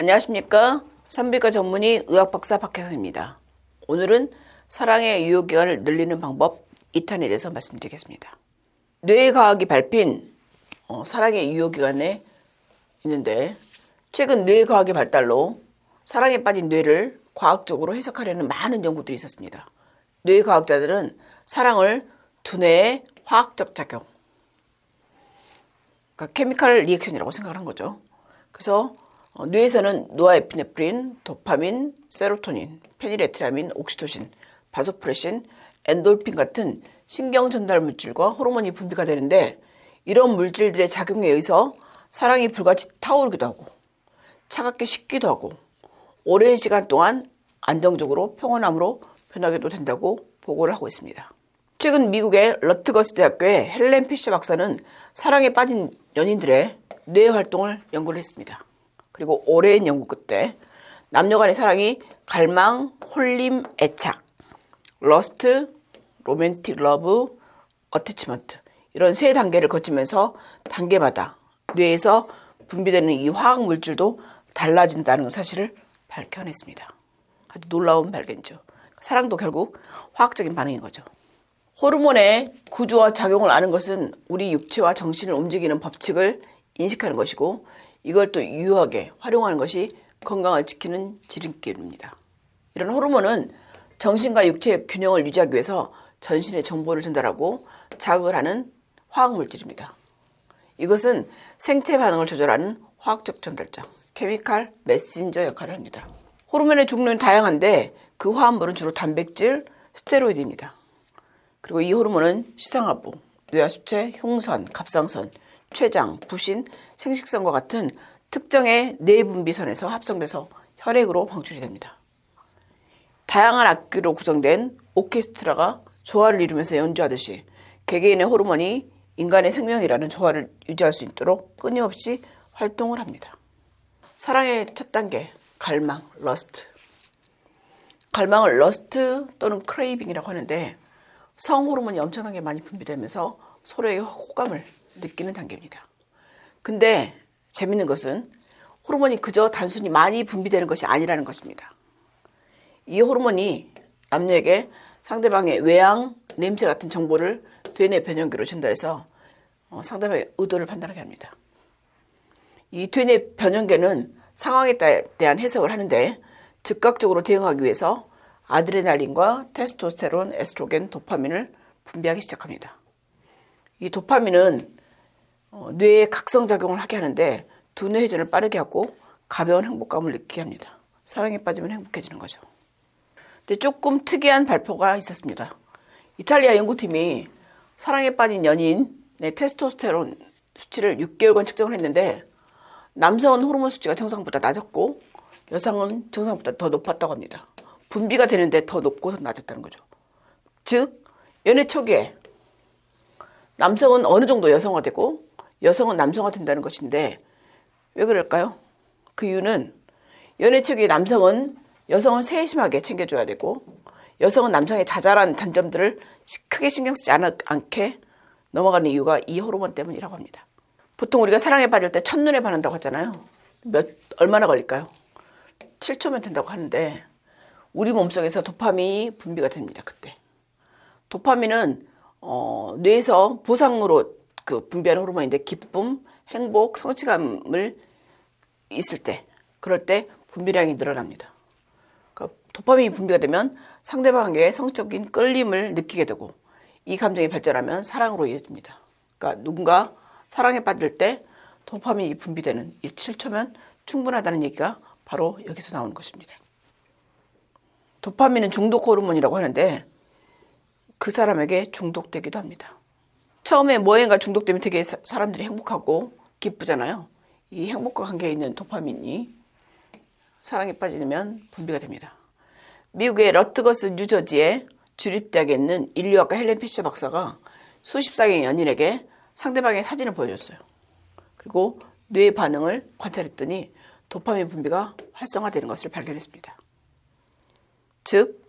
안녕하십니까. 산부인과 전문의 의학박사 박혜선입니다. 오늘은 사랑의 유효기간을 늘리는 방법 2탄에 대해서 말씀드리겠습니다. 뇌과학이 발핀 어, 사랑의 유효기간에 있는데 최근 뇌과학의 발달로 사랑에 빠진 뇌를 과학적으로 해석하려는 많은 연구들이 있었습니다. 뇌과학자들은 사랑을 두뇌의 화학적 작용, 그러니까 케미칼 리액션이라고 생각한 거죠. 그래서 어, 뇌에서는 노아에피네프린, 도파민, 세로토닌, 페니레트라민, 옥시토신, 바소프레신, 엔돌핀 같은 신경 전달 물질과 호르몬이 분비가 되는데 이런 물질들의 작용에 의해서 사랑이 불같이 타오르기도 하고 차갑게 식기도 하고 오랜 시간 동안 안정적으로 평온함으로 변하기도 된다고 보고를 하고 있습니다. 최근 미국의 러트거스 대학교의 헬렌 피셔 박사는 사랑에 빠진 연인들의 뇌 활동을 연구를 했습니다. 그리고 오랜 연구 끝에 남녀 간의 사랑이 갈망, 홀림, 애착, 러스트, 로맨틱 러브, 어태치먼트 이런 세 단계를 거치면서 단계마다 뇌에서 분비되는 이 화학 물질도 달라진다는 사실을 밝혀냈습니다. 아주 놀라운 발견이죠. 사랑도 결국 화학적인 반응인 거죠. 호르몬의 구조와 작용을 아는 것은 우리 육체와 정신을 움직이는 법칙을 인식하는 것이고 이걸 또 유효하게 활용하는 것이 건강을 지키는 지름길입니다. 이런 호르몬은 정신과 육체의 균형을 유지하기 위해서 전신에 정보를 전달하고 자극을 하는 화학물질입니다. 이것은 생체 반응을 조절하는 화학적 전달자, 케미칼 메신저 역할을 합니다. 호르몬의 종류는 다양한데 그 화합물은 주로 단백질, 스테로이드입니다. 그리고 이 호르몬은 시상하부, 뇌하수체, 흉선, 갑상선, 췌장, 부신, 생식선과 같은 특정의 내분비선에서 합성돼서 혈액으로 방출이 됩니다. 다양한 악기로 구성된 오케스트라가 조화를 이루면서 연주하듯이 개개인의 호르몬이 인간의 생명이라는 조화를 유지할 수 있도록 끊임없이 활동을 합니다. 사랑의 첫 단계, 갈망, 러스트. 갈망을 러스트 또는 크레이빙이라고 하는데 성 호르몬이 엄청나게 많이 분비되면서 서로의 호감을 느끼는 단계입니다. 근데 재밌는 것은 호르몬이 그저 단순히 많이 분비되는 것이 아니라는 것입니다. 이 호르몬이 남녀에게 상대방의 외양, 냄새 같은 정보를 되뇌 변형기로 전달해서 어, 상대방의 의도를 판단하게 합니다. 이 되뇌 변형계는 상황에 대한 해석을 하는데 즉각적으로 대응하기 위해서 아드레날린과 테스토스테론, 에스트로겐, 도파민을 분비하기 시작합니다. 이 도파민은 어, 뇌에 각성작용을 하게 하는데 두뇌 회전을 빠르게 하고 가벼운 행복감을 느끼게 합니다. 사랑에 빠지면 행복해지는 거죠. 근데 조금 특이한 발표가 있었습니다. 이탈리아 연구팀이 사랑에 빠진 연인의 테스토스테론 수치를 6개월간 측정을 했는데 남성은 호르몬 수치가 정상보다 낮았고 여성은 정상보다 더 높았다고 합니다. 분비가 되는데 더 높고 더 낮았다는 거죠. 즉 연애 초기에 남성은 어느 정도 여성화되고 여성은 남성화 된다는 것인데 왜 그럴까요? 그 이유는 연애 초기 남성은 여성을 세심하게 챙겨줘야 되고 여성은 남성의 자잘한 단점들을 크게 신경 쓰지 않게 넘어가는 이유가 이 호르몬 때문이라고 합니다. 보통 우리가 사랑에 빠질 때 첫눈에 반한다고 하잖아요. 몇 얼마나 걸릴까요? 7초면 된다고 하는데 우리 몸속에서 도파민이 분비가 됩니다. 그때 도파민은 어, 뇌에서 보상으로 그 분비하는 호르몬인데 기쁨, 행복, 성취감을 있을 때 그럴 때 분비량이 늘어납니다. 그러니까 도파민이 분비가 되면 상대방에게 성적인 끌림을 느끼게 되고 이 감정이 발전하면 사랑으로 이어집니다. 그러니까 누군가 사랑에 빠질 때 도파민이 분비되는 7초면 충분하다는 얘기가 바로 여기서 나오는 것입니다. 도파민은 중독 호르몬이라고 하는데 그 사람에게 중독되기도 합니다. 처음에 뭐엔가 중독되면 되게 사람들이 행복하고 기쁘잖아요. 이 행복과 관계에 있는 도파민이 사랑에 빠지면 분비가 됩니다. 미국의 러트거스 뉴저지의 주립대학에 있는 인류학과 헬렌 피셔 박사가 수십 쌍의 연인에게 상대방의 사진을 보여줬어요. 그리고 뇌 반응을 관찰했더니 도파민 분비가 활성화되는 것을 발견했습니다. 즉,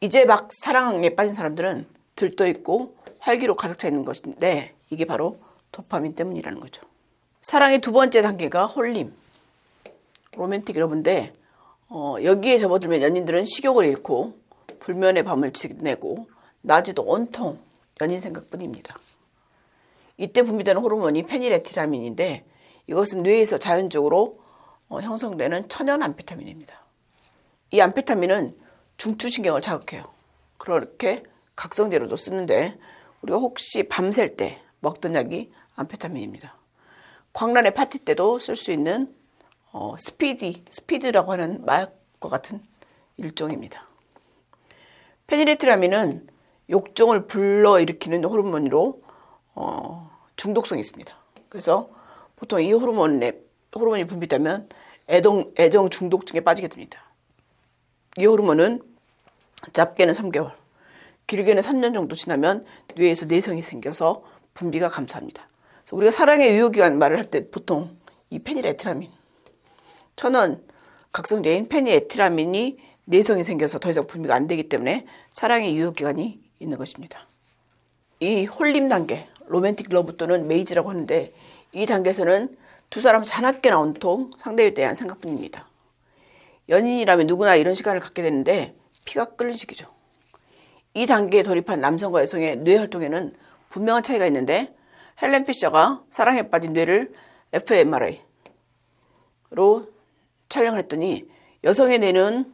이제 막 사랑에 빠진 사람들은 들떠 있고 활기로 가득 차 있는 것인데 이게 바로 도파민 때문이라는 거죠. 사랑의 두 번째 단계가 홀림. 로맨틱 러브인데 어, 여기에 접어들면 연인들은 식욕을 잃고 불면의 밤을 지내고 낮에도 온통 연인 생각뿐입니다. 이때 분비되는 호르몬이 페니레티라민인데 이것은 뇌에서 자연적으로 어, 형성되는 천연 암페타민입니다. 이 암페타민은 중추신경을 자극해요. 그렇게 각성제로도 쓰는데 우리가 혹시 밤샐 때 먹던 약이 암페타민입니다. 광란의 파티 때도 쓸 수 있는 어, 스피디, 스피드라고 하는 마약과 같은 일종입니다. 페니레트라민은 욕종을 불러일으키는 호르몬으로 어, 중독성이 있습니다. 그래서 보통 이 호르몬에, 호르몬이 분비되면 애동, 애정 중독증에 빠지게 됩니다. 이 호르몬은 짧게는 3개월, 길게는 3년 정도 지나면 뇌에서 내성이 생겨서 분비가 감소합니다. 그래서 우리가 사랑의 유효기간 말을 할 때 보통 이 페닐에티라민, 천연 각성제인 페닐에티라민이 내성이 생겨서 더 이상 분비가 안 되기 때문에 사랑의 유효기간이 있는 것입니다. 이 홀림 단계, 로맨틱 러브 또는 메이지라고 하는데 이 단계에서는 두 사람 자나깨나 온 통 상대에 대한 생각뿐입니다. 연인이라면 누구나 이런 시간을 갖게 되는데 피가 끓는 시기죠. 이 단계에 돌입한 남성과 여성의 뇌 활동에는 분명한 차이가 있는데 헬렌 피셔가 사랑에 빠진 뇌를 fMRI로 촬영을 했더니 여성의 뇌는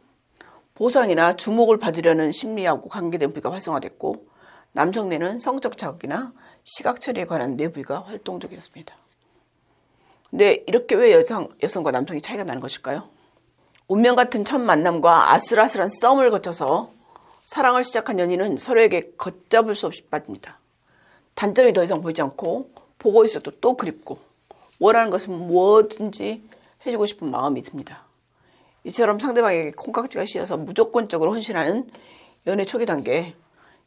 보상이나 주목을 받으려는 심리하고 관계된 부위가 활성화됐고 남성 뇌는 성적 자극이나 시각 처리에 관한 뇌 부위가 활동적이었습니다. 근데 이렇게 왜 여성, 여성과 남성이 차이가 나는 것일까요? 운명 같은 첫 만남과 아슬아슬한 썸을 거쳐서 사랑을 시작한 연인은 서로에게 걷잡을 수 없이 빠집니다. 단점이 더 이상 보이지 않고 보고 있어도 또 그립고 원하는 것은 뭐든지 해주고 싶은 마음이 듭니다. 이처럼 상대방에게 콩깍지가 씌어서 무조건적으로 헌신하는 연애 초기 단계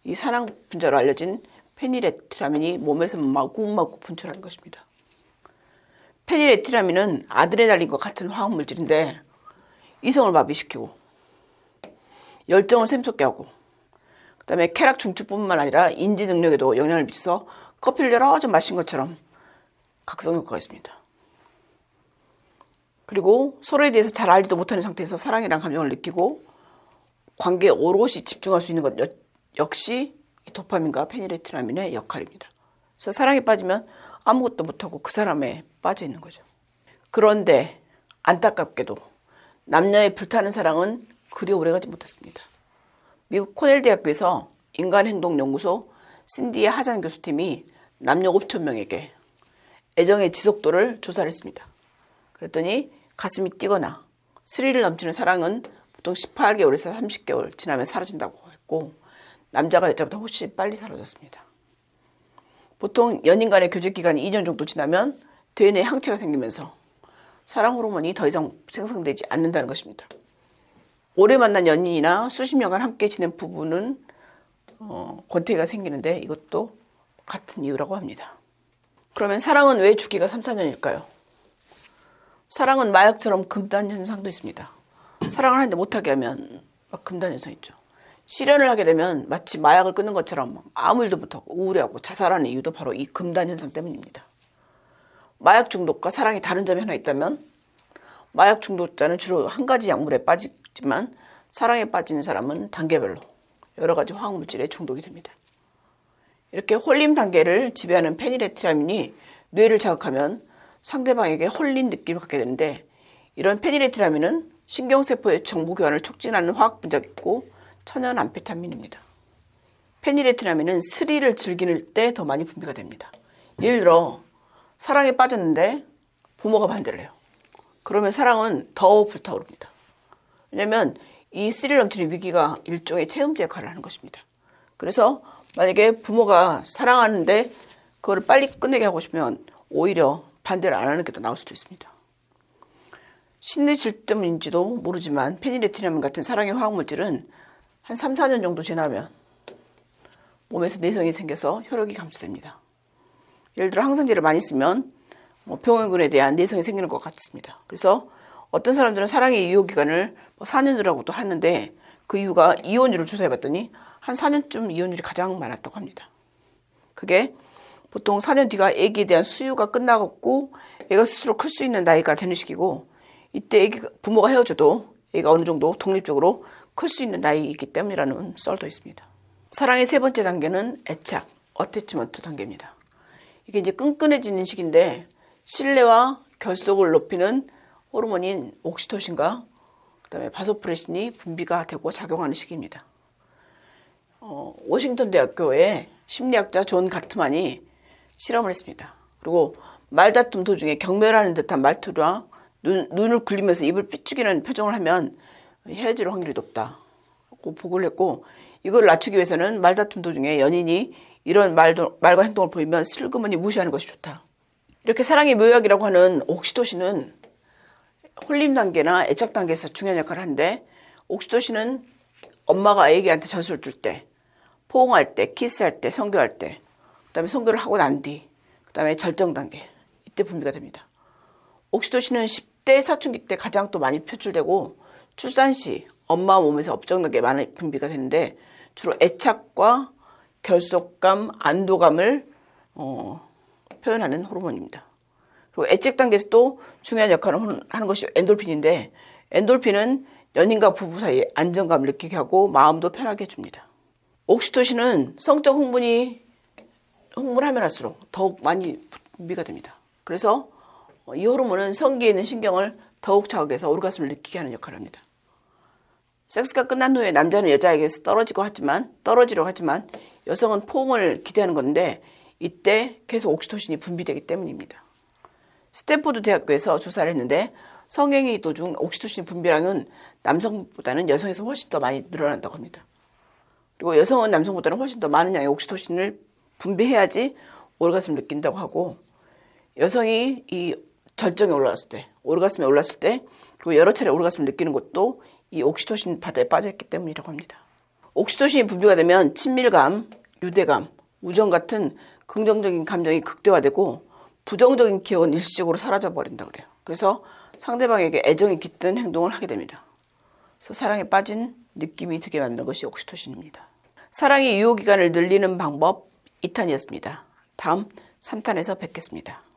이 사랑 분자로 알려진 페니레트라민이 몸에서 마구마구 분출하는 것입니다. 페니레트라민은 아드레날린과 같은 화학 물질인데 이성을 마비시키고 열정을 샘솟게 하고 그다음에 쾌락 중추뿐만 아니라 인지 능력에도 영향을 미쳐서 커피를 여러 잔 마신 것처럼 각성 효과가 있습니다. 그리고 서로에 대해서 잘 알지도 못하는 상태에서 사랑이란 감정을 느끼고 관계에 오롯이 집중할 수 있는 것 역시 도파민과 페니레트라민의 역할입니다. 그래서 사랑에 빠지면 아무것도 못하고 그 사람에 빠져 있는 거죠. 그런데 안타깝게도 남녀의 불타는 사랑은 그리 오래가지 못했습니다. 미국 코넬 대학교에서 인간행동연구소 신디의 하잔 교수팀이 남녀 5천 명에게 애정의 지속도를 조사를 했습니다. 그랬더니 가슴이 뛰거나 스릴을 넘치는 사랑은 보통 18개월에서 30개월 지나면 사라진다고 했고 남자가 여자보다 훨씬 빨리 사라졌습니다. 보통 연인 간의 교제 기간이 2년 정도 지나면 뇌 내 항체가 생기면서 사랑 호르몬이 더 이상 생성되지 않는다는 것입니다. 오래 만난 연인이나 수십 년간 함께 지낸 부부는 어, 권태기가 생기는데 이것도 같은 이유라고 합니다. 그러면 사랑은 왜 주기가 3, 4년일까요? 사랑은 마약처럼 금단 현상도 있습니다. 사랑을 하는데 못하게 하면 막 금단 현상 있죠. 실현을 하게 되면 마치 마약을 끊는 것처럼 아무 일도 못하고 우울해하고 자살하는 이유도 바로 이 금단 현상 때문입니다. 마약 중독과 사랑이 다른 점이 하나 있다면 마약 중독자는 주로 한 가지 약물에 빠지지만 사랑에 빠지는 사람은 단계별로 여러 가지 화학물질에 중독이 됩니다. 이렇게 홀림 단계를 지배하는 페니레트라민이 뇌를 자극하면 상대방에게 홀린 느낌을 갖게 되는데 이런 페니레트라민은 신경세포의 정보 교환을 촉진하는 화학 분자있고 천연 암페타민입니다. 페니레트라민은 스릴을 즐길 때더 많이 분비가 됩니다. 예를 들어 사랑에 빠졌는데 부모가 반대를 해요. 그러면 사랑은 더 불타오릅니다. 왜냐하면 이 스릴 넘치는 위기가 일종의 체험제 역할을 하는 것입니다. 그래서 만약에 부모가 사랑하는데 그거를 빨리 끝내게 하고 싶으면 오히려 반대를 안 하는 게 더 나을 수도 있습니다. 신내질 때문인지도 모르지만 페니레티나민 같은 사랑의 화학물질은 한 3, 4년 정도 지나면 몸에서 내성이 생겨서 혈액이 감소됩니다. 예를 들어 항생제를 많이 쓰면 뭐 병원근에 대한 내성이 생기는 것 같습니다. 그래서 어떤 사람들은 사랑의 유효 기간을 뭐 4년이라고도 하는데 그 이유가 이혼율을 조사해봤더니 한 4년쯤 이혼율이 가장 많았다고 합니다. 그게 보통 4년 뒤가 아기에 대한 수유가 끝나고 애가 스스로 클 수 있는 나이가 되는 시기고 이때 애기, 부모가 헤어져도 애가 어느 정도 독립적으로 클 수 있는 나이이기 때문이라는 썰도 있습니다. 사랑의 세 번째 단계는 애착, 어태치먼트 단계입니다. 이게 이제 끈끈해지는 시기인데 신뢰와 결속을 높이는 호르몬인 옥시토신과 그다음에 바소프레신이 분비가 되고 작용하는 시기입니다. 어, 워싱턴 대학교의 심리학자 존 가트만이 실험을 했습니다. 그리고 말다툼 도중에 경멸하는 듯한 말투와 눈, 눈을 굴리면서 입을 삐죽이는 표정을 하면 헤어질 확률이 높다고 보고를 했고 이걸 낮추기 위해서는 말다툼 도중에 연인이 이런 말도, 말과 행동을 보이면 슬그머니 무시하는 것이 좋다. 이렇게 사랑의 묘약이라고 하는 옥시토신은 홀림 단계나 애착 단계에서 중요한 역할을 하는데 옥시토신은 엄마가 아이에게 젖을 줄 때, 포옹할 때, 키스할 때, 성교할 때, 그 다음에 성교를 하고 난 뒤, 그 다음에 절정 단계 이때 분비가 됩니다. 옥시토신은 10대 사춘기 때 가장 또 많이 표출되고 출산 시 엄마 몸에서 엄청나게 많이 분비가 되는데 주로 애착과 결속감, 안도감을 어, 표현하는 호르몬입니다. 그리고 애착 단계에서 또 중요한 역할을 하는 것이 엔돌핀인데 엔돌핀은 연인과 부부 사이에 안정감을 느끼게 하고 마음도 편하게 해줍니다. 옥시토신은 성적 흥분이 흥분하면 할수록 더욱 많이 분비가 됩니다. 그래서 이 호르몬은 성기에 있는 신경을 더욱 자극해서 오르가슴을 느끼게 하는 역할을 합니다. 섹스가 끝난 후에 남자는 여자에게서 떨어지고 하지만 떨어지려고 하지만 여성은 포옹을 기대하는 건데 이때 계속 옥시토신이 분비되기 때문입니다. 스탠포드 대학교에서 조사를 했는데 성행위 도중 옥시토신 분비량은 남성보다는 여성에서 훨씬 더 많이 늘어난다고 합니다. 그리고 여성은 남성보다는 훨씬 더 많은 양의 옥시토신을 분비해야지 오르가슴을 느낀다고 하고 여성이 이 절정에 올라왔을 때, 오르가슴에 올랐을 때, 그리고 여러 차례 오르가슴을 느끼는 것도 이 옥시토신 바다에 빠져있기 때문이라고 합니다. 옥시토신이 분비가 되면 친밀감, 유대감, 우정 같은 긍정적인 감정이 극대화되고 부정적인 기억은 일시적으로 사라져 버린다 그래요. 그래서 상대방에게 애정이 깃든 행동을 하게 됩니다. 그래서 사랑에 빠진 느낌이 들게 만든 것이 옥시토신입니다. 사랑의 유효 기간을 늘리는 방법 2탄이었습니다. 다음 3탄에서 뵙겠습니다.